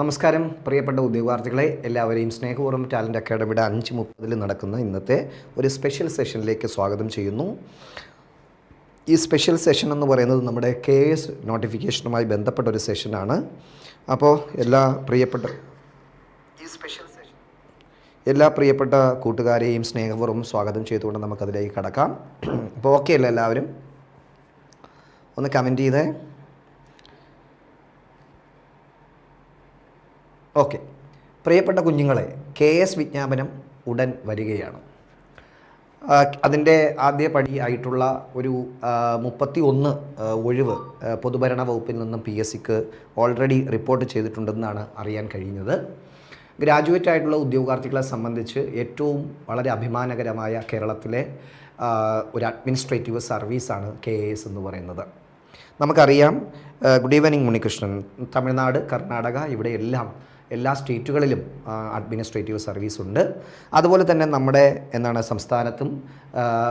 നമസ്കാരം പ്രിയപ്പെട്ട ഉദ്യോഗാർത്ഥികളെ എല്ലാവരെയും സ്നേഹപൂർവം ടാലന്റ് അക്കാഡമിയുടെ അഞ്ച് മുപ്പതിൽ നടക്കുന്ന ഇന്നത്തെ ഒരു സ്പെഷ്യൽ സെഷനിലേക്ക് സ്വാഗതം ചെയ്യുന്നു. ഈ സ്പെഷ്യൽ സെഷൻ എന്ന് പറയുന്നത് നമ്മുടെ കെ എസ് നോട്ടിഫിക്കേഷനുമായി ബന്ധപ്പെട്ട ഒരു സെഷനാണ്. അപ്പോൾ എല്ലാ പ്രിയപ്പെട്ട ഈ സ്പെഷ്യൽ സെഷൻ എല്ലാ പ്രിയപ്പെട്ട കൂട്ടുകാരെയും സ്നേഹപൂർവം സ്വാഗതം ചെയ്തുകൊണ്ട് നമുക്കതിലേക്ക് കടക്കാം. അപ്പോൾ ഓക്കെ അല്ല എല്ലാവരും? ഒന്ന് കമന്റ് ചെയ്തേ. ഓക്കെ. പ്രിയപ്പെട്ട കുഞ്ഞുങ്ങളെ കെ എസ് വിജ്ഞാപനം ഉടൻ വരികയാണ്. അതിന്റെ ആദ്യ പടി ആയിട്ടുള്ള ഒരു മുപ്പത്തി ഒന്ന് ഒഴിവ് പൊതുഭരണ വകുപ്പിൽ നിന്നും പി എസ് സിക്ക് ഓൾറെഡി റിപ്പോർട്ട് ചെയ്തിട്ടുണ്ടെന്നാണ് അറിയാൻ കഴിയുന്നത്. ഗ്രാജുവേറ്റ് ആയിട്ടുള്ള ഉദ്യോഗാർത്ഥികളെ സംബന്ധിച്ച് ഏറ്റവും വളരെ അഭിമാനകരമായ കേരളത്തിലെ ഒരു അഡ്മിനിസ്ട്രേറ്റീവ് സർവീസാണ് കെ എ എസ് എന്ന് പറയുന്നത്. നമുക്കറിയാം ഗുഡ് ഈവനിങ് മുണികൃഷ്ണൻ തമിഴ്നാട് കർണാടക ഇവിടെയെല്ലാം എല്ലാ സ്റ്റേറ്റുകളിലും അഡ്മിനിസ്ട്രേറ്റീവ് സർവീസ് ഉണ്ട് അതുപോലെ തന്നെ നമ്മുടെ എന്താണ് സംസ്ഥാനത്തും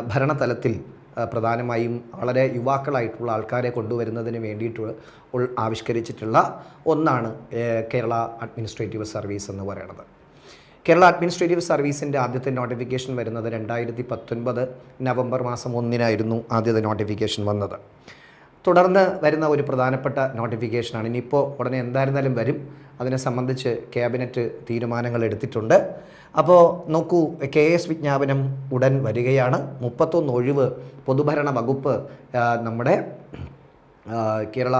ഭരണതലത്തിൽ പ്രധാനമായും വളരെ യുവാക്കളായിട്ടുള്ള ആൾക്കാരെ കൊണ്ടുവരുന്നതിന് വേണ്ടിയിട്ട് ആവിഷ്കരിച്ചിട്ടുള്ള ഒന്നാണ് കേരള അഡ്മിനിസ്ട്രേറ്റീവ് സർവീസ് എന്ന് പറയുന്നത് കേരള അഡ്മിനിസ്ട്രേറ്റീവ് സർവീസിന്റെ ആദ്യത്തെ നോട്ടിഫിക്കേഷൻ വരുന്നത് രണ്ടായിരത്തി പത്തൊൻപത് നവംബർ മാസം ഒന്നിനായിരുന്നു ആദ്യത്തെ നോട്ടിഫിക്കേഷൻ വന്നത്. തുടർന്ന് വരുന്ന ഒരു പ്രധാനപ്പെട്ട നോട്ടിഫിക്കേഷനാണ് ഇനിയിപ്പോൾ ഉടനെ എന്തായിരുന്നാലും വരും. അതിനെ സംബന്ധിച്ച് ക്യാബിനറ്റ് തീരുമാനങ്ങൾ എടുത്തിട്ടുണ്ട്. അപ്പോൾ നോക്കൂ കെ എസ് വിജ്ഞാപനം ഉടൻ വരികയാണ്. മുപ്പത്തൊന്ന് ഒഴിവ് പൊതുഭരണ വകുപ്പ് നമ്മുടെ Kerala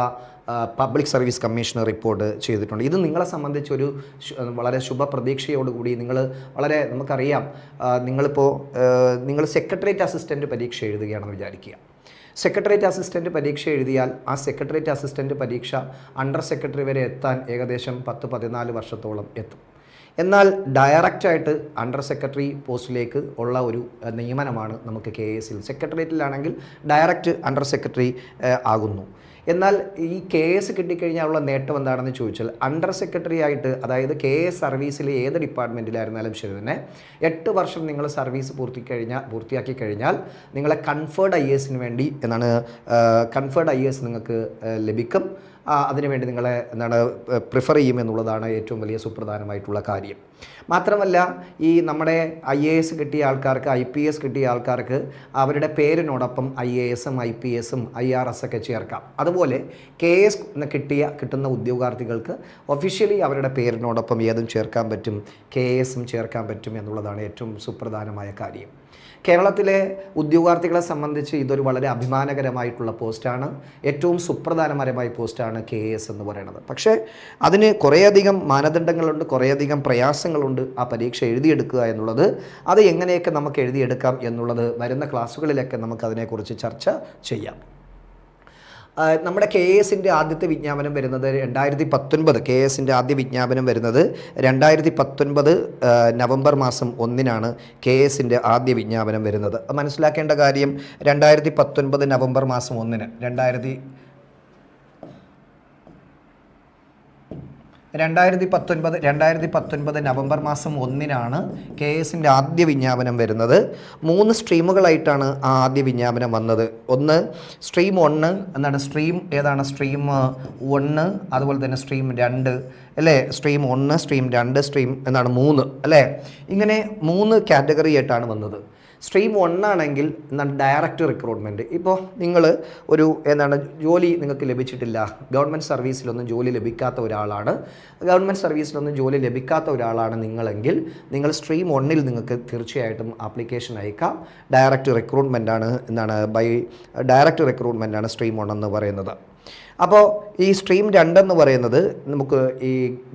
public service commissioner report ചെയ്തിട്ടുണ്ട്. ഇത് നിങ്ങളെ സംബന്ധിച്ചൊരു വളരെ ശുഭപ്രതീക്ഷയോടുകൂടി നിങ്ങൾ വളരെ നമുക്കറിയാം നിങ്ങളിപ്പോൾ നിങ്ങൾ സെക്രട്ടേറിയറ്റ് അസിസ്റ്റന്റ് പരീക്ഷ എഴുതുകയാണെന്ന് വിചാരിക്കുക. സെക്രട്ടേറിയറ്റ് അസിസ്റ്റന്റ് പരീക്ഷ എഴുതിയാൽ ആ സെക്രട്ടേറിയറ്റ് അസിസ്റ്റന്റ് പരീക്ഷ അണ്ടർ സെക്രട്ടറി വരെ എത്താൻ ഏകദേശം പത്ത് പതിനാല് വർഷത്തോളം എത്തും. എന്നാൽ ഡയറക്റ്റായിട്ട് അണ്ടർ സെക്രട്ടറി പോസ്റ്റിലേക്ക് ഉള്ള ഒരു നിയമനമാണ് നമുക്ക് കെ എസിൽ സെക്രട്ടേറിയറ്റിലാണെങ്കിൽ ഡയറക്റ്റ് അണ്ടർ സെക്രട്ടറി ആകുന്നു. എന്നാൽ ഈ കെ എസ് കിട്ടിക്കഴിഞ്ഞാലുള്ള നേട്ടം എന്താണെന്ന് ചോദിച്ചാൽ അണ്ടർ സെക്രട്ടറി ആയിട്ട് അതായത് കെ എസ് സർവീസിലെ ഏത് ഡിപ്പാർട്ട്മെന്റിലായിരുന്നാലും ശരി തന്നെ എട്ട് വർഷം നിങ്ങൾ സർവീസ് പൂർത്തി കഴിഞ്ഞാൽ പൂർത്തിയാക്കി കഴിഞ്ഞാൽ നിങ്ങളെ കൺഫേർഡ് ഐ എസിന് വേണ്ടി എന്നാണ് കൺഫേർഡ് ഐ എസ് നിങ്ങൾക്ക് ലഭിക്കും. അതിനുവേണ്ടി നിങ്ങളെ എന്താണ് പ്രിഫർ ചെയ്യും എന്നുള്ളതാണ് ഏറ്റവും വലിയ സുപ്രധാനമായിട്ടുള്ള കാര്യം. മാത്രമല്ല ഈ നമ്മുടെ ഐ എ എസ് കിട്ടിയ ആൾക്കാർക്ക് ഐ പി എസ് കിട്ടിയ ആൾക്കാർക്ക് അവരുടെ പേരിനോടൊപ്പം ഐ എ എസും ഐ പി എസും ഐ ആർ എസ് ഒക്കെ ചേർക്കാം. അതുപോലെ കെ എസ് കിട്ടിയ കിട്ടുന്ന ഉദ്യോഗാർത്ഥികൾക്ക് ഒഫീഷ്യലി അവരുടെ പേരിനോടൊപ്പം ഏതും ചേർക്കാൻ പറ്റും കെ എസും ചേർക്കാൻ പറ്റും എന്നുള്ളതാണ് ഏറ്റവും സുപ്രധാനമായ കാര്യം. കേരളത്തിലെ ഉദ്യോഗാർത്ഥികളെ സംബന്ധിച്ച് ഇതൊരു വളരെ അഭിമാനകരമായിട്ടുള്ള പോസ്റ്റാണ്. ഏറ്റവും സുപ്രധാനപരമായ പോസ്റ്റാണ് കെ എസ് എന്ന് പറയുന്നത്. പക്ഷേ അതിന് കുറേയധികം മാനദണ്ഡങ്ങളുണ്ട് കുറേയധികം പ്രയാസങ്ങളുണ്ട് ആ പരീക്ഷ എഴുതിയെടുക്കുക എന്നുള്ളത്. അത് എങ്ങനെയൊക്കെ നമുക്ക് എഴുതിയെടുക്കാം എന്നുള്ളത് വരുന്ന ക്ലാസ്സുകളിലൊക്കെ നമുക്കതിനെക്കുറിച്ച് ചർച്ച ചെയ്യാം. നമ്മുടെ കെ എസിന്റെ ആദ്യത്തെ വിജ്ഞാപനം വരുന്നത് രണ്ടായിരത്തി പത്തൊൻപത് കെ എസിന്റെ ആദ്യ വിജ്ഞാപനം വരുന്നത് രണ്ടായിരത്തി പത്തൊൻപത് നവംബർ മാസം ഒന്നിനാണ് കെ എസിന്റെ ആദ്യ വിജ്ഞാപനം വരുന്നത്. മനസ്സിലാക്കേണ്ട കാര്യം രണ്ടായിരത്തി പത്തൊൻപത് നവംബർ മാസം ഒന്നിന് രണ്ടായിരത്തി രണ്ടായിരത്തി പത്തൊൻപത് രണ്ടായിരത്തി പത്തൊൻപത് നവംബർ മാസം ഒന്നിനാണ് കെ എസിന്റെ ആദ്യ വിജ്ഞാപനം വരുന്നത്. മൂന്ന് സ്ട്രീമുകളായിട്ടാണ് ആ ആദ്യ വിജ്ഞാപനം വന്നത്. ഒന്ന് സ്ട്രീം ഒന്ന് എന്താണ് സ്ട്രീം ഏതാണ് സ്ട്രീം ഒന്ന് അതുപോലെ തന്നെ സ്ട്രീം രണ്ട് അല്ലേ? സ്ട്രീം ഒന്ന് സ്ട്രീം രണ്ട് സ്ട്രീം എന്താണ് മൂന്ന് അല്ലേ? ഇങ്ങനെ മൂന്ന് കാറ്റഗറി ആയിട്ടാണ് വന്നത്. സ്ട്രീം ഒന്നാണെങ്കിൽ എന്താണ് ഡയറക്റ്റ് റിക്രൂട്ട്മെന്റ്? ഇപ്പോൾ നിങ്ങൾ ഒരു എന്താണ് ജോലി നിങ്ങൾക്ക് ലഭിച്ചിട്ടില്ല. ഗവൺമെന്റ് സർവീസിലൊന്നും ജോലി ലഭിക്കാത്ത ഒരാളാണ്. ഗവൺമെന്റ് സർവീസിലൊന്നും ജോലി ലഭിക്കാത്ത ഒരാളാണ് നിങ്ങളെങ്കിൽ നിങ്ങൾ സ്ട്രീം ഒന്നിൽ നിങ്ങൾക്ക് തീർച്ചയായിട്ടും ആപ്ലിക്കേഷൻ അയക്കാം. ഡയറക്റ്റ് റിക്രൂട്ട്മെന്റ് ആണ് എന്താണ് ബൈ ഡയറക്റ്റ് റിക്രൂട്ട്മെന്റ് ആണ് സ്ട്രീം വൺ എന്ന് പറയുന്നത്. അപ്പോൾ ഈ സ്ട്രീം രണ്ടെന്ന് പറയുന്നത് നമുക്ക് ഈ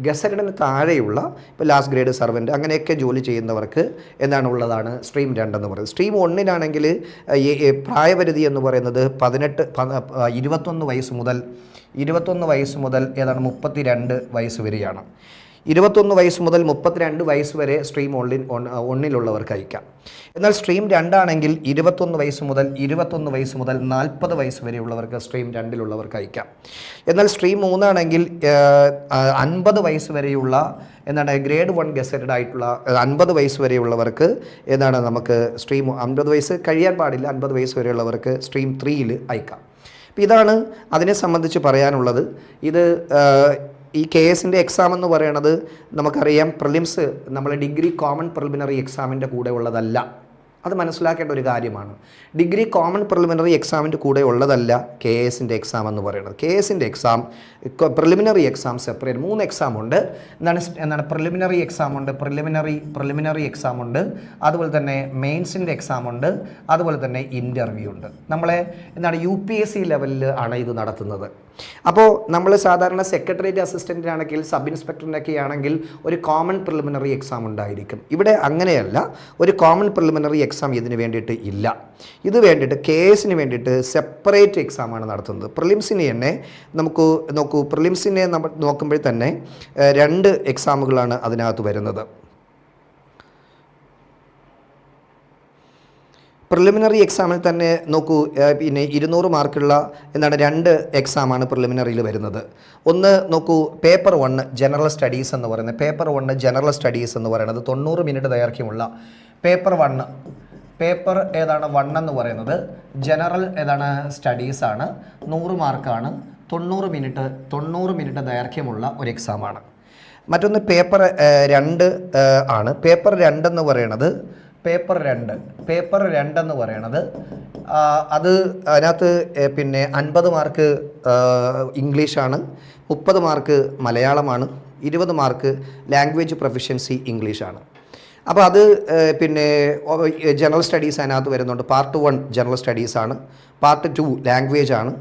ഗസറ്റിന് താഴെയുള്ള ഇപ്പോൾ ലാസ്റ്റ് ഗ്രേഡ് സർവന്റ് അങ്ങനെയൊക്കെ ജോലി ചെയ്യുന്നവർക്ക് എന്താണ് ഉള്ളതാണ് സ്ട്രീം രണ്ടെന്ന് പറയുന്നത്. സ്ട്രീം ഒന്നിനാണെങ്കിൽ പ്രായപരിധി എന്ന് പറയുന്നത് പതിനെട്ട് ഇരുപത്തൊന്ന് വയസ്സ് മുതൽ ഇരുപത്തൊന്ന് വയസ്സ് മുതൽ ഏതാണ് മുപ്പത്തി രണ്ട് വയസ്സ് വരെയാണ്. ഇരുപത്തൊന്ന് വയസ്സ് മുതൽ മുപ്പത്തിരണ്ട് വയസ്സ് വരെ സ്ട്രീം ഓൺലൈൻ ഒന്നിലുള്ളവർക്ക് അയക്കാം. എന്നാൽ സ്ട്രീം രണ്ടാണെങ്കിൽ ഇരുപത്തൊന്ന് വയസ്സ് മുതൽ ഇരുപത്തൊന്ന് വയസ്സ് മുതൽ നാൽപ്പത് വയസ്സ് വരെയുള്ളവർക്ക് സ്ട്രീം രണ്ടിലുള്ളവർക്ക് അയക്കാം. എന്നാൽ സ്ട്രീം മൂന്നാണെങ്കിൽ അൻപത് വയസ്സ് വരെയുള്ള എന്താണ് ഗ്രേഡ് വൺ ഗസറ്റഡ് ആയിട്ടുള്ള അൻപത് വയസ്സ് വരെയുള്ളവർക്ക് എന്താണ് നമുക്ക് സ്ട്രീം അൻപത് വയസ്സ് കഴിയാൻ പാടില്ല അൻപത് വയസ്സ് വരെയുള്ളവർക്ക് സ്ട്രീം ത്രീയിൽ അയക്കാം. ഇതാണ് അതിനെ സംബന്ധിച്ച് പറയാനുള്ളത്. ഇത് ഈ കെ എസിന്റെ എക്സാം എന്ന് പറയുന്നത് നമുക്കറിയാം പ്രിലിംസ് നമ്മൾ ഡിഗ്രി കോമൺ പ്രിലിമിനറി എക്സാമിന്റെ കൂടെ ഉള്ളതല്ല. അത് മനസ്സിലാക്കേണ്ട ഒരു കാര്യമാണ്. ഡിഗ്രി കോമൺ പ്രിലിമിനറി എക്സാമിന്റെ കൂടെ ഉള്ളതല്ല കെ എസിന്റെ എക്സാം എന്ന് പറയുന്നത് കെ എസിന്റെ എക്സാം പ്രിലിമിനറി എക്സാം സെപ്പറേറ്റ് മൂന്ന് എക്സാം ഉണ്ട്. എന്താണ് എന്താണ് പ്രിലിമിനറി എക്സാം ഉണ്ട്? പ്രിലിമിനറി പ്രിലിമിനറി എക്സാം ഉണ്ട്. അതുപോലെ തന്നെ മെയിൻസിന്റെ എക്സാം ഉണ്ട്. അതുപോലെ തന്നെ ഇന്റർവ്യൂ ഉണ്ട്. നമ്മളെ എന്താണ് യു പി എസ് സി ലെവലിൽ ആണ് ഇത് നടത്തുന്നത്. അപ്പോൾ നമ്മൾ സാധാരണ സെക്രട്ടേറിയറ്റ് അസിസ്റ്റന്റ് ആണെങ്കിൽ സബ് ഇൻസ്പെക്ടറിന്റെയൊക്കെ ആണെങ്കിൽ ഒരു കോമൺ പ്രിലിമിനറി എക്സാം ഉണ്ടായിരിക്കും. ഇവിടെ അങ്ങനെയല്ല ഒരു കോമൺ പ്രിലിമിനറി എക്സാം ഇതിന് വേണ്ടിയിട്ട് ഇല്ല. ഇത് വേണ്ടിയിട്ട് കേസിന് വേണ്ടിയിട്ട് സെപ്പറേറ്റ് എക്സാമാണ് നടത്തുന്നത്. പ്രിലിംസിനെ തന്നെ നമുക്ക് നോക്കൂ പ്രിലിംസിനെ നമ്മൾ നോക്കുമ്പോൾ തന്നെ രണ്ട് എക്സാമുകളാണ് അതിനകത്ത് വരുന്നത്. പ്രിലിമിനറി എക്സാമിൽ തന്നെ നോക്കൂ പിന്നെ ഇരുന്നൂറ് മാർക്കുള്ള എന്താണ് രണ്ട് എക്സാമാണ് പ്രിലിമിനറിയിൽ വരുന്നത്. ഒന്ന് നോക്കൂ പേപ്പർ വണ്ണ് ജനറൽ സ്റ്റഡീസ് എന്ന് പറയുന്നത്. പേപ്പർ വണ്ണ് ജനറൽ സ്റ്റഡീസ് എന്ന് പറയുന്നത്. തൊണ്ണൂറ് മിനിറ്റ് ദൈർഘ്യമുള്ള പേപ്പർ വണ്ണ് പേപ്പർ ഏതാണ് വൺ എന്ന് പറയുന്നത്. ജനറൽ ഏതാണ് സ്റ്റഡീസ് ആണ്. നൂറ് മാർക്കാണ്. തൊണ്ണൂറ് മിനിറ്റ് തൊണ്ണൂറ് മിനിറ്റ് ദൈർഘ്യമുള്ള ഒരു എക്സാമാണ് മറ്റൊന്ന് പേപ്പർ രണ്ട് ആണ്. പേപ്പർ രണ്ടെന്ന് പറയണത് പേപ്പർ രണ്ട്. പേപ്പർ രണ്ടെന്ന് പറയണത്. അത് അതിനകത്ത് പിന്നെ അൻപത് മാർക്ക് ഇംഗ്ലീഷാണ് മുപ്പത് മാർക്ക് മലയാളമാണ് ഇരുപത് മാർക്ക് ലാംഗ്വേജ് പ്രൊഫഷ്യൻസി ഇംഗ്ലീഷാണ്. അപ്പോൾ അത് പിന്നെ ജനറൽ സ്റ്റഡീസ് അതിനകത്ത് വരുന്നുണ്ട്. പാർട്ട് വൺ ജനറൽ സ്റ്റഡീസാണ്. പാർട്ട് ടു ലാംഗ്വേജ് ആണ്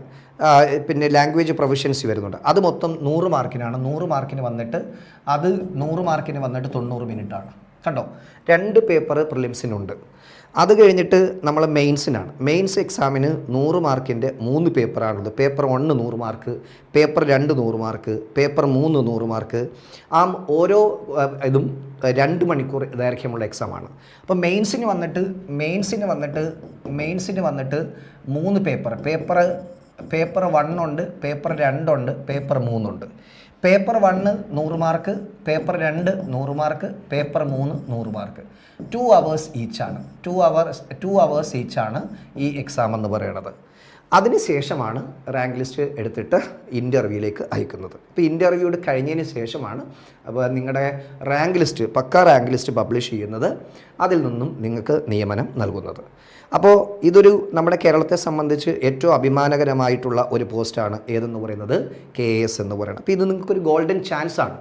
പിന്നെ ലാംഗ്വേജ് പ്രൊവിഷൻസ് വരുന്നുണ്ട്. അത് മൊത്തം നൂറ് മാർക്കിനാണ്. നൂറ് മാർക്കിന് വന്നിട്ട് അത് നൂറ് മാർക്കിന് വന്നിട്ട് തൊണ്ണൂറ് മിനിറ്റാണ്. കണ്ടോ? രണ്ട് പേപ്പർ പ്രിലിംസിനുണ്ട്. അത് കഴിഞ്ഞിട്ട് നമ്മൾ മെയിൻസിനാണ്. മെയിൻസ് എക്സാമിന് നൂറ് മാർക്കിന്റെ മൂന്ന് പേപ്പറാണുള്ളത്. പേപ്പർ ഒന്ന് നൂറ് മാർക്ക് പേപ്പർ രണ്ട് നൂറ് മാർക്ക് പേപ്പർ മൂന്ന് നൂറ് മാർക്ക്. ആ ഓരോ ഇതും രണ്ട് മണിക്കൂർ ദൈർഘ്യമുള്ള എക്സാമാണ് അപ്പോൾ മെയിൻസിന് വന്നിട്ട് മെയിൻസിന് വന്നിട്ട് മെയിൻസിന് വന്നിട്ട് മൂന്ന് പേപ്പർ. പേപ്പർ പേപ്പർ വണ്ണുണ്ട് പേപ്പർ രണ്ടുണ്ട് പേപ്പർ മൂന്നുണ്ട്. പേപ്പർ വണ്ണ് നൂറ് മാർക്ക് പേപ്പർ രണ്ട് നൂറ് മാർക്ക് പേപ്പർ മൂന്ന് നൂറ് മാർക്ക്. ടു അവേഴ്സ് ഈച്ചാണ് ടു അവേഴ്സ് ടു അവേഴ്സ് ഈച്ചാണ് ഈ എക്സാം എന്ന് പറയുന്നത്. അതിനുശേഷമാണ് റാങ്ക് ലിസ്റ്റ് എടുത്തിട്ട് ഇന്റർവ്യൂയിലേക്ക് അയക്കുന്നത്. അപ്പോൾ ഇന്റർവ്യൂ കഴിഞ്ഞതിന് ശേഷമാണ് അപ്പോൾ നിങ്ങളുടെ റാങ്ക് ലിസ്റ്റ് പക്ക റാങ്ക് ലിസ്റ്റ് പബ്ലിഷ് ചെയ്യുന്നത്. അതിൽ നിന്നും നിങ്ങൾക്ക് നിയമനം നൽകുന്നത്. അപ്പോൾ ഇതൊരു നമ്മുടെ കേരളത്തെ സംബന്ധിച്ച് ഏറ്റവും അഭിമാനകരമായിട്ടുള്ള ഒരു പോസ്റ്റാണ് ഏതെന്ന് പറയുന്നത്? കെ എസ് എന്ന് പറയുന്നത്. അപ്പോൾ ഇത് നിങ്ങൾക്കൊരു ഗോൾഡൻ ചാൻസ് ആണ്.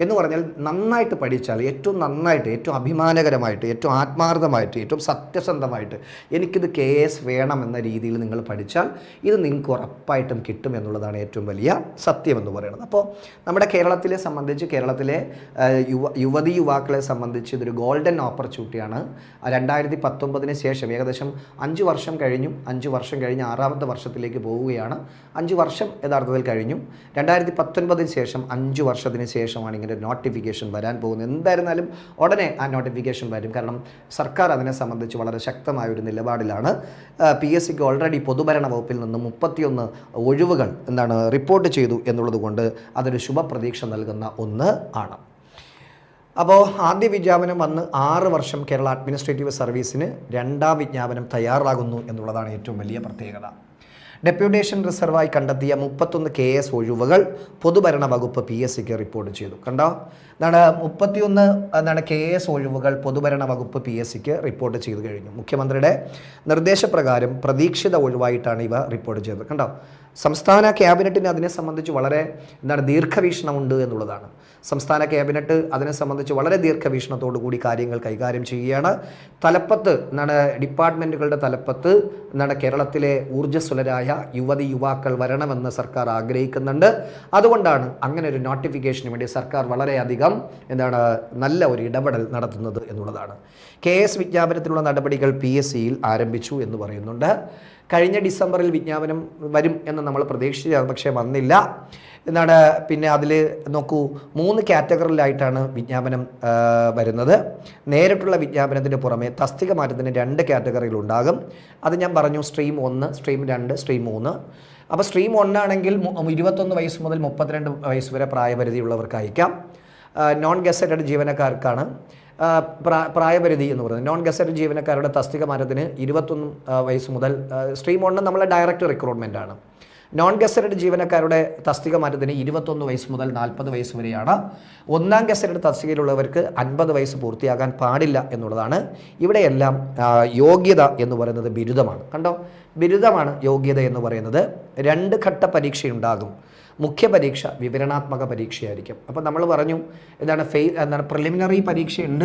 എന്ന് പറഞ്ഞാൽ നന്നായിട്ട് പഠിച്ചാൽ ഏറ്റവും നന്നായിട്ട് ഏറ്റവും അഭിമാനകരമായിട്ട് ഏറ്റവും ആത്മാർത്ഥമായിട്ട് ഏറ്റവും സത്യസന്ധമായിട്ട് എനിക്കിത് കെ എസ് വേണം എന്ന രീതിയിൽ നിങ്ങൾ പഠിച്ചാൽ ഇത് നിങ്ങൾക്ക് ഉറപ്പായിട്ടും കിട്ടും എന്നുള്ളതാണ് ഏറ്റവും വലിയ സത്യം എന്ന് പറയുന്നത്. അപ്പോൾ നമ്മുടെ കേരളത്തിലെ സംബന്ധിച്ച് കേരളത്തിലെ യുവ യുവതി യുവാക്കളെ സംബന്ധിച്ച് ഇതൊരു ഗോൾഡൻ ഓപ്പർച്യൂണിറ്റിയാണ്. രണ്ടായിരത്തി പത്തൊമ്പതിന് ശേഷം ഏകദേശം അഞ്ച് വർഷം കഴിഞ്ഞു അഞ്ച് വർഷം കഴിഞ്ഞ് ആറാമത്തെ വർഷത്തിലേക്ക് പോവുകയാണ്. അഞ്ച് വർഷം യഥാർത്ഥത്തിൽ കഴിഞ്ഞു. രണ്ടായിരത്തി പത്തൊൻപതിന് ശേഷം അഞ്ച് വർഷത്തിന് ശേഷമാണ് ഇങ്ങനെ ഒരു നോട്ടിഫിക്കേഷൻ വരാൻ പോകുന്നത് എന്തായിരുന്നാലും ഉടനെ ആ നോട്ടിഫിക്കേഷൻ വരും. കാരണം സർക്കാർ അതിനെ സംബന്ധിച്ച് വളരെ ശക്തമായ ഒരു നിലപാടിലാണ് പി എസ് സിക്ക് ഓൾറെഡി പൊതുഭരണ വകുപ്പിൽ നിന്ന് മുപ്പത്തിയൊന്ന് ഒഴിവുകൾ എന്താണ് റിപ്പോർട്ട് ചെയ്തു എന്നുള്ളതുകൊണ്ട് അതൊരു ശുഭപ്രതീക്ഷ നൽകുന്ന ഒന്ന് ആണ്. അപ്പോൾ ആദ്യ വിജ്ഞാപനം വന്ന് ആറ് വർഷം കേരള അഡ്മിനിസ്ട്രേറ്റീവ് സർവീസിന് രണ്ടാം വിജ്ഞാപനം തയ്യാറാകുന്നു എന്നുള്ളതാണ് ഏറ്റവും വലിയ പ്രത്യേകത. ഡെപ്യൂട്ടേഷൻ റിസർവായി കണ്ടെത്തിയ മുപ്പത്തൊന്ന് കെ എസ് ഒഴിവുകൾ പൊതുഭരണ വകുപ്പ് പി എസ് സിക്ക് റിപ്പോർട്ട് ചെയ്തു. കണ്ടോ? എന്താണ് മുപ്പത്തിയൊന്ന് എന്താണ് കെ എസ് ഒഴിവുകൾ പൊതുഭരണ വകുപ്പ് പി എസ് സിക്ക് റിപ്പോർട്ട് ചെയ്തു കഴിഞ്ഞു. മുഖ്യമന്ത്രിയുടെ നിർദ്ദേശപ്രകാരം പ്രതീക്ഷിത ഒഴിവായിട്ടാണ് ഇവ റിപ്പോർട്ട് ചെയ്തത്. കണ്ടോ? സംസ്ഥാന ക്യാബിനറ്റിന് അതിനെ സംബന്ധിച്ച് വളരെ എന്താണ് ദീർഘവീക്ഷണമുണ്ട് എന്നുള്ളതാണ്. സംസ്ഥാന ക്യാബിനറ്റ് അതിനെ സംബന്ധിച്ച് വളരെ ദീർഘവീക്ഷണത്തോടു കൂടി കാര്യങ്ങൾ കൈകാര്യം ചെയ്യുകയാണ്. തലപ്പത്ത് എന്താണ് ഡിപ്പാർട്ട്മെന്റുകളുടെ തലപ്പത്ത് എന്താണ് കേരളത്തിലെ ഊർജസ്വലരായ യുവതി യുവാക്കൾ വരണമെന്ന് സർക്കാർ ആഗ്രഹിക്കുന്നുണ്ട്. അതുകൊണ്ടാണ് അങ്ങനെ ഒരു നോട്ടിഫിക്കേഷന് വേണ്ടി സർക്കാർ വളരെയധികം എന്താണ് നല്ല ഒരു ഇടപെടൽ നടത്തുന്നത് എന്നുള്ളതാണ്. കെ എസ് വിജ്ഞാപനത്തിലുള്ള നടപടികൾ പി എസ് സിയിൽ ആരംഭിച്ചു എന്ന് പറയുന്നുണ്ട്. കഴിഞ്ഞ ഡിസംബറിൽ വിജ്ഞാപനം വരും എന്ന് നമ്മൾ പ്രതീക്ഷിച്ചത് പക്ഷേ വന്നില്ല. എന്നാണ് പിന്നെ അതിൽ നോക്കൂ മൂന്ന് കാറ്റഗറിയിലായിട്ടാണ് വിജ്ഞാപനം വരുന്നത്. നേരിട്ടുള്ള വിജ്ഞാപനത്തിന് പുറമെ തസ്തിക മാറ്റത്തിന് രണ്ട് കാറ്റഗറികൾ ഉണ്ടാകും. അത് ഞാൻ പറഞ്ഞു സ്ട്രീം ഒന്ന് സ്ട്രീം രണ്ട് സ്ട്രീം മൂന്ന്. അപ്പോൾ സ്ട്രീം ഒന്നാണെങ്കിൽ ഇരുപത്തൊന്ന് വയസ്സ് മുതൽ മുപ്പത്തിരണ്ട് വയസ്സ് വരെ പ്രായപരിധിയുള്ളവർക്ക് അയക്കാം നോൺ ഗസറ്റഡ് ജീവനക്കാർക്കാണ്. പ്രായപരിധി എന്ന് പറയുന്നത്. നോൺ ഗസറ്റഡ് ജീവനക്കാരുടെ തസ്തിക മാറ്റത്തിന് ഇരുപത്തൊന്ന് വയസ്സ് മുതൽ സ്ട്രീം ഒന്ന് നമ്മളെ ഡയറക്റ്റ് റിക്രൂട്ട്മെന്റ് ആണ്. നോൺ ഗസറ്റഡ് ജീവനക്കാരുടെ തസ്തിക മാറ്റത്തിന് ഇരുപത്തൊന്ന് വയസ്സ് മുതൽ നാൽപ്പത് വയസ്സ് വരെയാണ്. ഒന്നാം ഗസറ്റഡ് തസ്തികയിലുള്ളവർക്ക് അൻപത് വയസ്സ് പൂർത്തിയാകാൻ പാടില്ല എന്നുള്ളതാണ്. ഇവിടെയെല്ലാം യോഗ്യത എന്ന് പറയുന്നത് ബിരുദമാണ്. കണ്ടോ? ബിരുദമാണ് യോഗ്യത എന്ന് പറയുന്നത്. രണ്ട് ഘട്ട പരീക്ഷയുണ്ടാകും. മുഖ്യ പരീക്ഷ വിവരണാത്മക പരീക്ഷയായിരിക്കും. അപ്പോൾ നമ്മൾ പറഞ്ഞു എന്താണ് ഫെയ് എന്താണ് പ്രിലിമിനറി പരീക്ഷയുണ്ട്.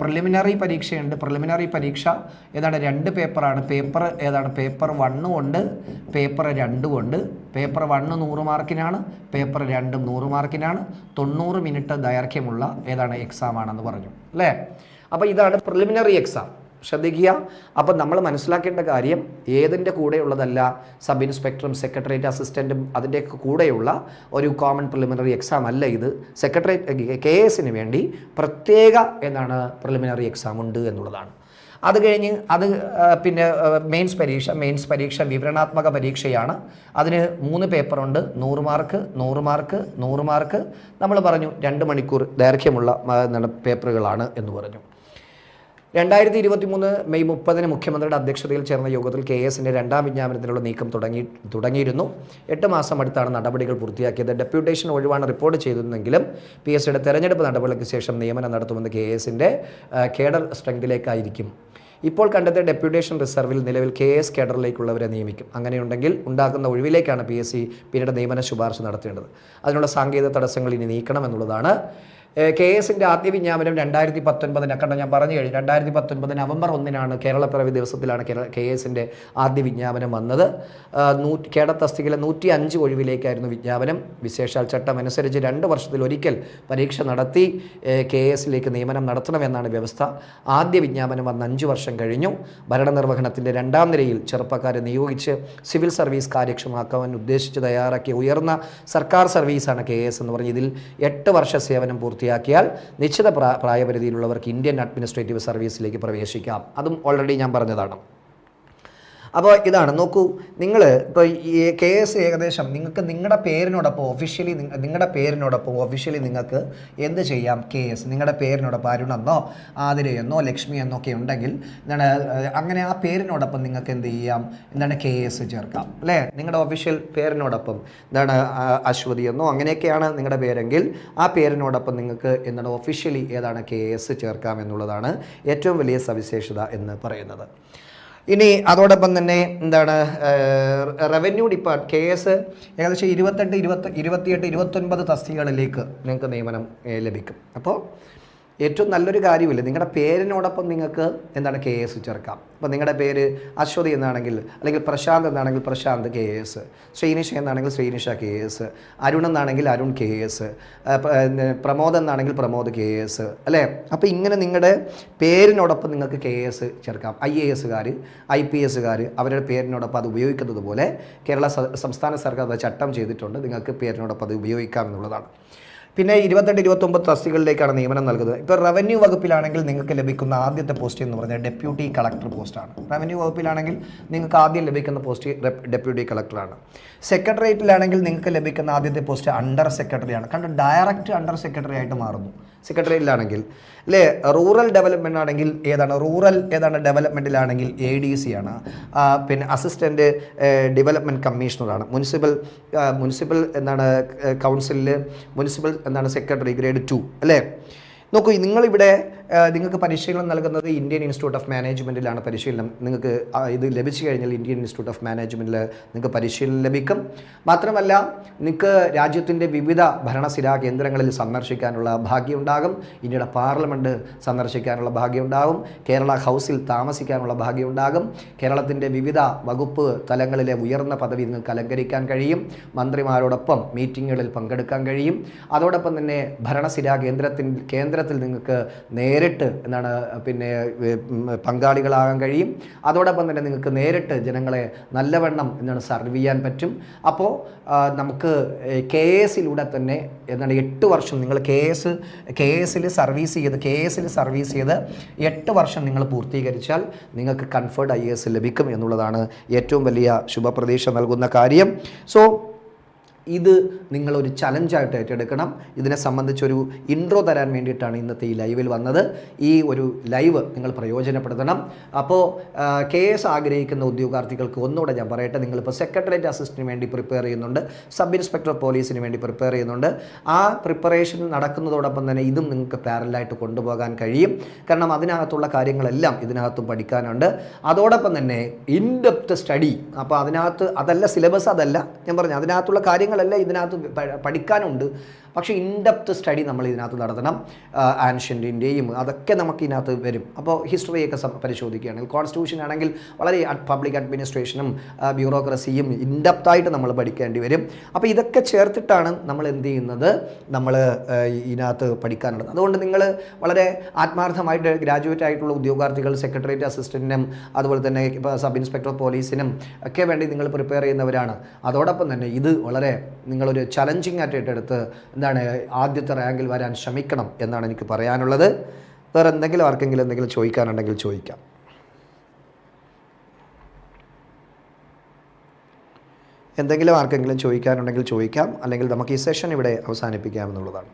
പ്രിലിമിനറി പരീക്ഷയുണ്ട്. പ്രിലിമിനറി പരീക്ഷ ഏതാണ് രണ്ട് പേപ്പറാണ്. പേപ്പർ ഏതാണ്? പേപ്പർ വണ്ണും ഉണ്ട്. പേപ്പർ രണ്ടും ഉണ്ട്. പേപ്പർ വണ്ണ് നൂറ് മാർക്കിനാണ്. പേപ്പർ രണ്ടും നൂറ് മാർക്കിനാണ്. തൊണ്ണൂറ് മിനിറ്റ് ദൈർഘ്യമുള്ള ഏതാണ് എക്സാം ആണെന്ന് പറഞ്ഞു. അല്ലേ? അപ്പോൾ ഇതാണ് പ്രിലിമിനറി എക്സാം ശ്രദ്ധിക്കുക. അപ്പം നമ്മൾ മനസ്സിലാക്കേണ്ട കാര്യം ഏതിന്റെ കൂടെയുള്ളതല്ല സബ് ഇൻസ്പെക്ടറും സെക്രട്ടേറിയറ്റ് അസിസ്റ്റന്റും അതിന്റെയൊക്കെ കൂടെയുള്ള ഒരു കോമൺ പ്രിലിമിനറി എക്സാം അല്ല ഇത്. സെക്രട്ടേറിയറ്റ് കെ എസിന് വേണ്ടി പ്രത്യേക എന്താണ് പ്രിലിമിനറി എക്സാം ഉണ്ട് എന്നുള്ളതാണ്. അത് കഴിഞ്ഞ് അത് പിന്നെ മെയിൻസ് പരീക്ഷ മെയിൻസ് പരീക്ഷ വിവരണാത്മക പരീക്ഷയാണ്. അതിന് മൂന്ന് പേപ്പറുണ്ട് നൂറ് മാർക്ക് നൂറ് മാർക്ക് നൂറ് മാർക്ക് നമ്മൾ പറഞ്ഞു രണ്ട് മണിക്കൂർ ദൈർഘ്യമുള്ള പേപ്പറുകളാണ് എന്ന് പറഞ്ഞു. രണ്ടായിരത്തി ഇരുപത്തി മൂന്ന് മെയ് മുപ്പതിന് മുഖ്യമന്ത്രിയുടെ അധ്യക്ഷതയിൽ ചേർന്ന യോഗത്തിൽ കെ എസിന്റെ രണ്ടാം വിജ്ഞാപനത്തിനുള്ള നീക്കം തുടങ്ങി തുടങ്ങിയിരുന്നു. എട്ട് മാസം അടുത്താണ് നടപടികൾ പൂർത്തിയാക്കിയത്. ഡെപ്യൂട്ടേഷൻ ഒഴിവാണ് റിപ്പോർട്ട് ചെയ്തിരുന്നെങ്കിലും പി എസ് തെരഞ്ഞെടുപ്പ് നടപടികൾക്ക് ശേഷം നിയമനം നടത്തുമെന്ന് കെ എസിന്റെ കേഡർ സ്ട്രെങ്തിലേക്കായിരിക്കും. ഇപ്പോൾ കണ്ടെത്തിയ ഡെപ്യൂട്ടേഷൻ റിസർവിൽ നിലവിൽ കെ എസ് കേഡറിലേക്കുള്ളവരെ നിയമിക്കും. അങ്ങനെയുണ്ടെങ്കിൽ ഉണ്ടാക്കുന്ന ഒഴിവിലേക്കാണ് പി എസ് സി പിന്നീട് നിയമന ശുപാർശ നടത്തേണ്ടത്. അതിനുള്ള സാങ്കേതിക തടസ്സങ്ങൾ ഇനി നീക്കണമെന്നുള്ളതാണ് കെ എസിന്റെ ആദ്യ വിജ്ഞാപനം രണ്ടായിരത്തി പത്തൊൻപതിന് കണ്ട ഞാൻ പറഞ്ഞു കഴിഞ്ഞു. രണ്ടായിരത്തി പത്തൊൻപത് നവംബർ ഒന്നിനാണ് കേരളപ്പിറവി ദിവസത്തിലാണ് കെ എസിന്റെ ആദ്യ വിജ്ഞാപനം വന്നത്. നൂ കേഡ തസ്തികയിലെ നൂറ്റി അഞ്ച് ഒഴിവിലേക്കായിരുന്നു വിജ്ഞാപനം. വിശേഷാൽ ചട്ടം അനുസരിച്ച് രണ്ട് വർഷത്തിൽ ഒരിക്കൽ പരീക്ഷ നടത്തി കെ എസിലേക്ക് നിയമനം നടത്തണമെന്നാണ് വ്യവസ്ഥ. ആദ്യ വിജ്ഞാപനം വന്ന് അഞ്ച് വർഷം കഴിഞ്ഞു. ഭരണനിർവഹണത്തിന്റെ രണ്ടാം നിരയിൽ ചെറുപ്പക്കാരെ നിയോഗിച്ച് സിവിൽ സർവീസ് കാര്യക്ഷമാക്കാൻ ഉദ്ദേശിച്ച് തയ്യാറാക്കിയ ഉയർന്ന സർക്കാർ സർവീസാണ് കെ എസ് എന്ന് പറഞ്ഞ് ഇതിൽ എട്ട് വർഷ സേവനം പൂർത്തിയാക്കിയാൽ നിശ്ചിത പ്രാ പ്രായപരിധിയിലുള്ളവർക്ക് ഇന്ത്യൻ അഡ്മിനിസ്ട്രേറ്റീവ് സർവീസിലേക്ക് പ്രവേശിക്കാം. അതും ഓൾറെഡി ഞാൻ പറഞ്ഞതാണ്. അപ്പോൾ ഇതാണ് നോക്കൂ നിങ്ങൾ ഇപ്പോൾ ഈ കെ എസ് ഏകദേശം നിങ്ങൾക്ക് നിങ്ങളുടെ പേരിനോടൊപ്പം ഒഫീഷ്യലി നിങ്ങളുടെ പേരിനോടൊപ്പം ഒഫീഷ്യലി നിങ്ങൾക്ക് എന്ത് ചെയ്യാം? കെ എസ് നിങ്ങളുടെ പേരിനോടൊപ്പം അരുണെന്നോ ആതിരയെന്നോ ലക്ഷ്മി എന്നോ ഒക്കെ ഉണ്ടെങ്കിൽ എന്താണ് അങ്ങനെ ആ പേരിനോടൊപ്പം നിങ്ങൾക്ക് എന്ത് ചെയ്യാം? എന്താണ് കെ എസ് ചേർക്കാം അല്ലേ? നിങ്ങളുടെ ഒഫീഷ്യൽ പേരിനോടൊപ്പം എന്താണ് അശ്വതി എന്നോ അങ്ങനെയൊക്കെയാണ് നിങ്ങളുടെ പേരെങ്കിൽ ആ പേരിനോടൊപ്പം നിങ്ങൾക്ക് എന്താണ് ഒഫീഷ്യലി ഏതാണ് കെ എസ് ചേർക്കാം എന്നുള്ളതാണ് ഏറ്റവും വലിയ സവിശേഷത എന്ന് പറയുന്നത്. ഇനി അതോടൊപ്പം തന്നെ എന്താണ് റവന്യൂ ഡിപ്പാർട്ട് കെ എസ് ഏകദേശം ഇരുപത്തെട്ട് ഇരുപത്തി ഇരുപത്തിയെട്ട് ഇരുപത്തൊൻപത് തസ്തികകളിലേക്ക് നിങ്ങൾക്ക് നിയമനം ലഭിക്കും. അപ്പോൾ ഏറ്റവും നല്ലൊരു കാര്യമില്ല. നിങ്ങളുടെ പേരിനോടൊപ്പം നിങ്ങൾക്ക് എന്താണ് കെ എസ് ചേർക്കാം. അപ്പോൾ നിങ്ങളുടെ പേര് അശ്വതി എന്നാണെങ്കിൽ അല്ലെങ്കിൽ പ്രശാന്ത് എന്നാണെങ്കിൽ പ്രശാന്ത് കെ എസ് ശ്രീനിഷ എന്നാണെങ്കിൽ ശ്രീനിഷ കെ എസ് അരുൺ എന്നാണെങ്കിൽ അരുൺ കെ എസ് പ്രമോദ് എന്നാണെങ്കിൽ പ്രമോദ് കെ എസ് അല്ലേ? അപ്പോൾ ഇങ്ങനെ നിങ്ങളുടെ പേരിനോടൊപ്പം നിങ്ങൾക്ക് കെ എസ് ചേർക്കാം. ഐ എ എസുകാർ ഐ പി എസുകാർ അവരുടെ പേരിനോടൊപ്പം അത് ഉപയോഗിക്കുന്നത് പോലെ കേരള സംസ്ഥാന സർക്കാർ ചട്ടം ചെയ്തിട്ടുണ്ട്. നിങ്ങൾക്ക് പേരിനോടൊപ്പം അത് ഉപയോഗിക്കാം എന്നുള്ളതാണ്. പിന്നെ ഇരുപത്തെട്ട് ഇരുപത്തൊമ്പത് തസ്തികളിലേക്കാണ് നിയമനം നൽകുന്നത്. ഇപ്പോൾ റവന്യൂ വകുപ്പിലാണെങ്കിൽ നിങ്ങൾക്ക് ലഭിക്കുന്ന ആദ്യത്തെ പോസ്റ്റ് എന്ന് പറഞ്ഞാൽ ഡെപ്യൂട്ടി കളക്ടർ പോസ്റ്റാണ് റവന്യൂ വകുപ്പിലാണെങ്കിൽ നിങ്ങൾക്ക് ആദ്യം ലഭിക്കുന്ന പോസ്റ്റ് ഡെപ്യൂട്ടി കളക്ടറാണ് സെക്രട്ടേറിയറ്റിലാണെങ്കിൽ നിങ്ങൾക്ക് ലഭിക്കുന്ന ആദ്യത്തെ പോസ്റ്റ് അണ്ടർ സെക്രട്ടറിയാണ് കണ്ട്? ഡയറക്റ്റ് അണ്ടർ സെക്രട്ടറി ആയിട്ട് മാറുന്നു. സെക്രട്ടേറിയറ്റിലാണെങ്കിൽ അല്ലേ? റൂറൽ ഡെവലപ്മെന്റ് ആണെങ്കിൽ ഏതാണ്? റൂറൽ ഏതാണ് ഡെവലപ്മെന്റിലാണെങ്കിൽ എ ഡി സി ആണ്. പിന്നെ അസിസ്റ്റന്റ് ഡെവലപ്മെന്റ് കമ്മീഷണറാണ്. മുനിസിപ്പൽ മുനിസിപ്പൽ എന്താണ് കൗൺസിലിൽ മുനിസിപ്പൽ എന്താണ് സെക്രട്ടറി ഗ്രേഡ് ടു അല്ലേ? നോക്കൂ നിങ്ങളിവിടെ നിങ്ങൾക്ക് പരിശീലനം നൽകുന്നത് ഇന്ത്യൻ ഇൻസ്റ്റിറ്റ്യൂട്ട് ഓഫ് മാനേജ്മെന്റിലാണ് പരിശീലനം. നിങ്ങൾക്ക് ഇത് ലഭിച്ചു കഴിഞ്ഞാൽ ഇന്ത്യൻ ഇൻസ്റ്റിറ്റ്യൂട്ട് ഓഫ് മാനേജ്മെന്റിൽ നിങ്ങൾക്ക് പരിശീലനം ലഭിക്കും. മാത്രമല്ല നിങ്ങൾക്ക് രാജ്യത്തിന്റെ വിവിധ ഭരണസിരാ കേന്ദ്രങ്ങളിൽ സന്ദർശിക്കാനുള്ള ഭാഗ്യമുണ്ടാകും. ഇന്ത്യയുടെ പാർലമെന്റ് സന്ദർശിക്കാനുള്ള ഭാഗ്യമുണ്ടാകും. കേരള ഹൗസിൽ താമസിക്കാനുള്ള ഭാഗ്യമുണ്ടാകും. കേരളത്തിന്റെ വിവിധ വകുപ്പ് തലങ്ങളിലെ ഉയർന്ന പദവി നിങ്ങൾക്ക് അലങ്കരിക്കാൻ കഴിയും. മന്ത്രിമാരോടൊപ്പം മീറ്റിങ്ങുകളിൽ പങ്കെടുക്കാൻ കഴിയും. അതോടൊപ്പം തന്നെ ഭരണസിരാ കേന്ദ്രത്തിൽ കേന്ദ്രത്തിൽ നിങ്ങൾക്ക് നേരിട്ട് എന്താണ് പിന്നെ പങ്കാളികളാകാൻ കഴിയും. അതോടൊപ്പം തന്നെ നിങ്ങൾക്ക് നേരിട്ട് ജനങ്ങളെ നല്ലവണ്ണം എന്താണ് സർവ് ചെയ്യാൻ പറ്റും. അപ്പോൾ നമുക്ക് കെ എസിലൂടെ തന്നെ എന്താണ് എട്ട് വർഷം നിങ്ങൾ കെ എസ് കെ എസിൽ സർവീസ് ചെയ്ത് കെ എസിൽ സർവീസ് ചെയ്ത് എട്ട് വർഷം നിങ്ങൾ പൂർത്തീകരിച്ചാൽ നിങ്ങൾക്ക് കൺഫേർഡ് ഐ എസ് ലഭിക്കും എന്നുള്ളതാണ് ഏറ്റവും വലിയ ശുഭപ്രതീക്ഷ നൽകുന്ന കാര്യം. സോ ഇത് നിങ്ങളൊരു ചലഞ്ചായിട്ട് ഏറ്റെടുക്കണം. ഇതിനെ സംബന്ധിച്ചൊരു ഇൻട്രോ തരാൻ വേണ്ടിയിട്ടാണ് ഇന്നത്തെ ഈ ലൈവിൽ വന്നത്. ഈ ഒരു ലൈവ് നിങ്ങൾ പ്രയോജനപ്പെടുത്തണം. അപ്പോൾ കെ എസ് ആഗ്രഹിക്കുന്ന ഉദ്യോഗാർത്ഥികൾക്ക് ഒന്നുകൂടെ ഞാൻ പറയട്ടെ. നിങ്ങളിപ്പോൾ സെക്രട്ടേറിയറ്റ് അസിസ്റ്റന്റിന് വേണ്ടി പ്രിപ്പയർ ചെയ്യുന്നുണ്ട്. സബ് ഇൻസ്പെക്ടർ പോലീസിന് വേണ്ടി പ്രിപ്പയർ ചെയ്യുന്നുണ്ട്. ആ പ്രിപ്പറേഷൻ നടക്കുന്നതോടൊപ്പം തന്നെ ഇതും നിങ്ങൾക്ക് പാരലായിട്ട് കൊണ്ടുപോകാൻ കഴിയും. കാരണം അതിനകത്തുള്ള കാര്യങ്ങളെല്ലാം ഇതിനകത്തും പഠിക്കാനുണ്ട്. അതോടൊപ്പം തന്നെ ഇൻഡെപ്ത് സ്റ്റഡി അപ്പോൾ അതിനകത്ത് അതല്ല സിലബസ് അതല്ല. ഞാൻ പറഞ്ഞു അതിനകത്തുള്ള കാര്യങ്ങളെല്ലാം ഇതിനകത്ത് പഠിക്കാനുണ്ട്. പക്ഷേ ഇൻഡെപ്ത് സ്റ്റഡി നമ്മൾ ഇതിനകത്ത് നടത്തണം ആൻഷ്യന്റിന്റെയും അതൊക്കെ നമുക്ക് ഇതിനകത്ത് വരും. അപ്പോൾ ഹിസ്റ്ററിയൊക്കെ പരിശോധിക്കുകയാണെങ്കിൽ കോൺസ്റ്റിറ്റ്യൂഷൻ ആണെങ്കിൽ വളരെ പബ്ലിക് അഡ്മിനിസ്ട്രേഷനും ബ്യൂറോക്രസിയും ഇൻഡെപ്തായിട്ട് നമ്മൾ പഠിക്കേണ്ടി വരും. അപ്പോൾ ഇതൊക്കെ ചേർത്തിട്ടാണ് നമ്മൾ എന്ത് ചെയ്യുന്നത്? നമ്മൾ ഇതിനകത്ത് പഠിക്കാനുള്ളത്. അതുകൊണ്ട് നിങ്ങൾ വളരെ ആത്മാർത്ഥമായിട്ട് ഗ്രാജുവേറ്റ് ആയിട്ടുള്ള ഉദ്യോഗാർത്ഥികൾ സെക്രട്ടേറിയറ്റ് അസിസ്റ്റന്റിനും അതുപോലെ തന്നെ സബ് ഇൻസ്പെക്ടർ പോലീസിനും ഒക്കെ വേണ്ടി നിങ്ങൾ പ്രിപ്പയർ ചെയ്യുന്നവരാണ്. അതോടൊപ്പം തന്നെ ഇത് വളരെ നിങ്ങളൊരു ചലഞ്ചിങ് ആയിട്ട് ഏറ്റെടുത്ത് എന്താണ് ആദ്യത്തെ റാങ്കിൽ വരാൻ ശ്രമിക്കണം എന്നാണ് എനിക്ക് പറയാനുള്ളത്. വേറെ എന്തെങ്കിലും ആർക്കെങ്കിലും എന്തെങ്കിലും ചോദിക്കാനുണ്ടെങ്കിൽ ചോദിക്കാം. എന്തെങ്കിലും ആർക്കെങ്കിലും ചോദിക്കാനുണ്ടെങ്കിൽ ചോദിക്കാം. അല്ലെങ്കിൽ നമുക്ക് ഈ സെഷൻ ഇവിടെ അവസാനിപ്പിക്കാമെന്നുള്ളതാണ്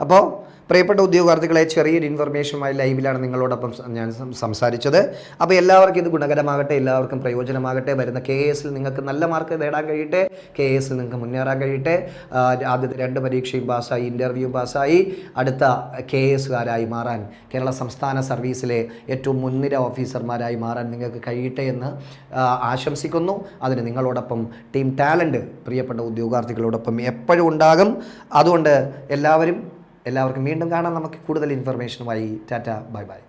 അപ്പോൾ പ്രിയപ്പെട്ട ഉദ്യോഗാർത്ഥികളെ ചെറിയൊരു ഇൻഫർമേഷനുമായി ലൈവിലാണ് നിങ്ങളോടൊപ്പം ഞാൻ സംസാരിച്ചത്. അപ്പോൾ എല്ലാവർക്കും ഇത് ഗുണകരമാകട്ടെ എല്ലാവർക്കും പ്രയോജനമാകട്ടെ. വരുന്ന കെ എസിൽ നിങ്ങൾക്ക് നല്ല മാർക്ക് നേടാൻ കഴിയട്ടെ. കെ എസിൽ നിങ്ങൾക്ക് മുന്നേറാൻ കഴിയട്ടെ. ആദ്യത്തെ രണ്ട് പരീക്ഷയും പാസ്സായി ഇന്റർവ്യൂ പാസ്സായി. അടുത്ത കെ എസുകാരായി മാറാൻ കേരള സംസ്ഥാന സർവീസിലെ ഏറ്റവും മുൻനിര ഓഫീസർമാരായി മാറാൻ നിങ്ങൾക്ക് കഴിയട്ടെ എന്ന് ആശംസിക്കുന്നു. അതിന് നിങ്ങളോടൊപ്പം ടീം ടാലന്റ് പ്രിയപ്പെട്ട ഉദ്യോഗാർത്ഥികളോടൊപ്പം എപ്പോഴും ഉണ്ടാകും. അതുകൊണ്ട് എല്ലാവരും എല്ലാവർക്കും വീണ്ടും കാണാം. നമുക്ക് കൂടുതൽ ഇൻഫർമേഷനുമായി ടാറ്റ ബൈ ബൈ.